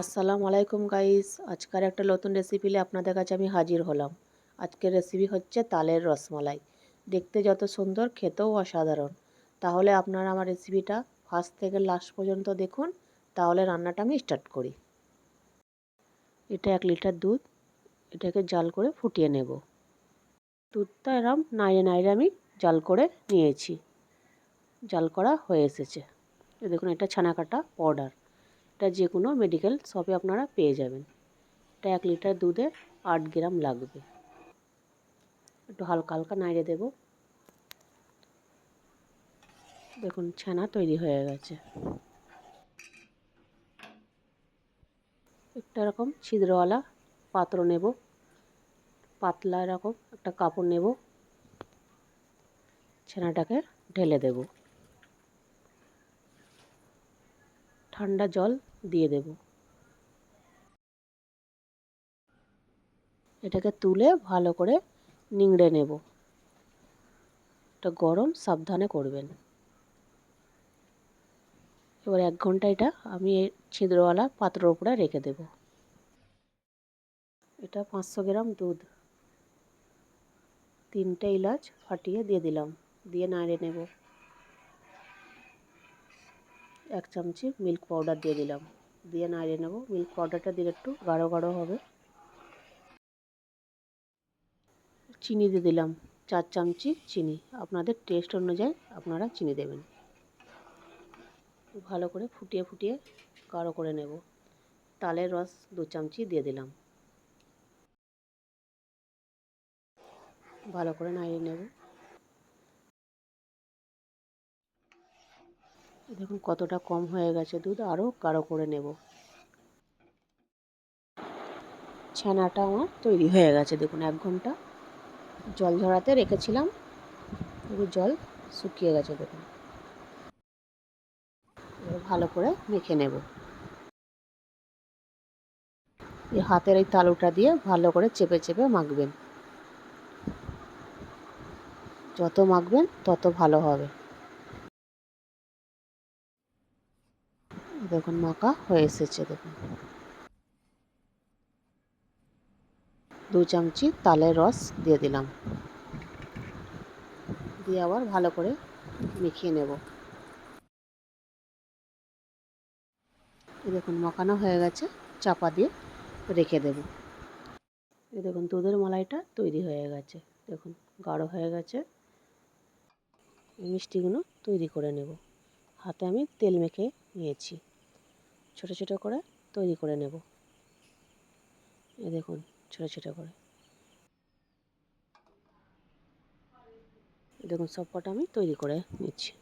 আসসালামু আলাইকুম গাইস। আজকের একটা নতুন রেসিপি নিয়ে আপনাদের কাছে আমি হাজির হলাম। আজকের রেসিপি হচ্ছে তালের রসমালাই। দেখতে যত সুন্দর, খেতেও অসাধারণ। তাহলে আপনারা আমার রেসিপিটা ফার্স্ট থেকে লাস্ট পর্যন্ত দেখুন, তাহলে রান্নাটা আমি স্টার্ট করি। এটা এক লিটার দুধ, এটাকে জাল করে ফুটিয়ে নেব। দুধটা এরম নাইড়ে নাইড়ে আমি জাল করে নিয়েছি। জাল করা হয়ে এসেছে। দেখুন, এটা ছানা কাটা পাউডার এটা যে কোনো মেডিকেল শপে আপনারা পেয়ে যাবেন। এটা এক লিটার দুধে আট গ্রাম লাগবে। একটু হালকা হালকা নাড়িয়ে দেব। দেখুন, ছানা তৈরি হয়ে গেছে। একটা এরকম ছিদ্রওয়ালা পাত্র নেব। পাতলা এরকম একটা কাপড় নেব। ছানাটাকে ঢেলে দেবো। ঠান্ডা জল দিয়ে দেব। এটাকে তুলে ভালো করে নিংড়ে নেব। এটা গরম, সাবধানে করবেন। এবার এক ঘণ্টা এটা আমি ছিদ্রওয়ালা পাত্রের উপরে রেখে দেব। এটা পাঁচশো গ্রাম দুধ। তিনটে ইলাচ ফাটিয়ে দিয়ে দিলাম। দিয়ে নাড়িয়ে নেব। এক চামচি মিল্ক পাউডার দিয়ে দিলাম। দিয়ে নাড়িয়ে নেব। মিল্ক পাউডারটা দিলে একটু গাঢ় গাঢ় হবে। চিনি দিয়ে দিলাম। চার চামচি চিনি। আপনাদের টেস্ট অনুযায়ী আপনারা চিনি দেবেন। ভালো করে ফুটিয়ে ফুটিয়ে গাঢ় করে নেব। তালের রস দু চামচি দিয়ে দিলাম। ভালো করে নাড়িয়ে নেব। দেখুন কতটা কম হয়ে গেছে দুধ আরও গাঢ় করে নেব। ছানাটা আমার তৈরি হয়ে গেছে, দেখুন এক ঘণ্টা। জল ঝরাতে রেখেছিলাম জল শুকিয়ে গেছে, দেখুন। ভালো করে মেখে নেব। এই হাতের এই তালুটা দিয়ে ভালো করে চেপে চেপে মাখবেন। যত মাখবেন তত ভালো হবে। দেখুন, মাখা হয়ে এসেছে, দেখুন। দু চামচি তালের রস দিয়ে দিলাম। দিয়ে আবার ভালো করে মিখিয়ে নেব। দেখুন, মাখানো হয়ে গেছে, চাপা দিয়ে রেখে দেব। এই দেখুন, দুধের মালাইটা তৈরি হয়ে গেছে। দেখুন, গাঢ় হয়ে গেছে। মিষ্টিগুলো তৈরি করে নেব। হাতে আমি তেল মেখে নিয়েছি। ছোট ছোট করে তৈরি করে নেব। এই দেখুন, ছোট ছোট করে। দেখুন, সব কটা আমি তৈরি করে নিচ্ছি।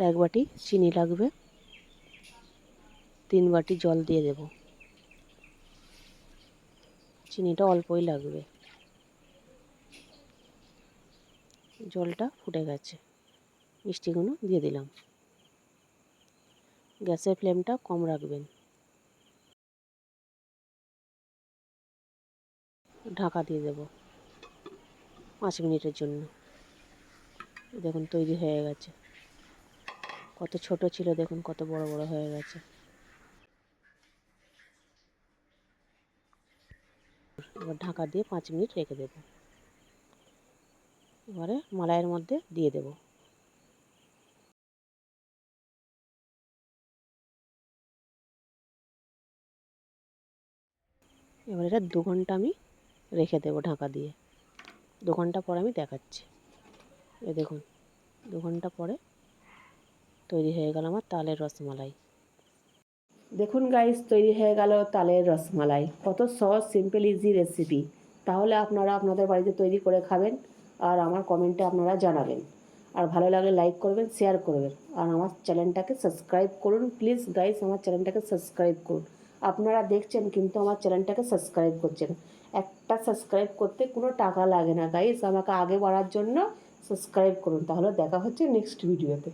এক বাটি চিনি লাগবে। তিন বাটি জল দিয়ে দেব। চিনিটা অল্পই লাগবে। জলটা ফুটে গেছে। মিষ্টিগুলো দিয়ে দিলাম। গ্যাসের ফ্লেমটা কম রাখবেন। ঢাকা দিয়ে দেব পাঁচ মিনিটের জন্য। দেখুন তৈরি হয়ে গেছে। কত ছোট ছিল, দেখুন কত বড় বড় হয়ে গেছে। এবার ঢাকা দিয়ে পাঁচ মিনিট রেখে দেব। এবারে মালাইয়ের মধ্যে দিয়ে দেবো। এবার এটা দু ঘণ্টা আমি রেখে দেবো ঢাকা দিয়ে। দু ঘণ্টা পরে আমি দেখাচ্ছি। এ দেখুন, দু ঘণ্টা পরে তৈরি হয়ে গেল আমার তালের রসমালাই। দেখুন গাইস তৈরি হয়ে গেল তালের রসমালাই। কত সহজ সিম্পল ইজি রেসিপি তাহলে আপনারা আপনাদের বাড়িতে তৈরি করে খাবেন আর আমার কমেন্টে আপনারা জানাবেন। আর ভালো লাগলে লাইক করবেন শেয়ার করবেন। আর আমার চ্যানেলটাকে সাবস্ক্রাইব করুন। প্লিজ গাইস আমার চ্যানেলটাকে সাবস্ক্রাইব করুন। আপনারা দেখছেন কিন্তু আমার চ্যানেলটাকে সাবস্ক্রাইব করছেন। একটা সাবস্ক্রাইব করতে কোনো টাকা লাগে না। গাইস আমাকে আগে বাড়ার জন্য সাবস্ক্রাইব করুন। তাহলে দেখা হচ্ছে নেক্সট ভিডিওতে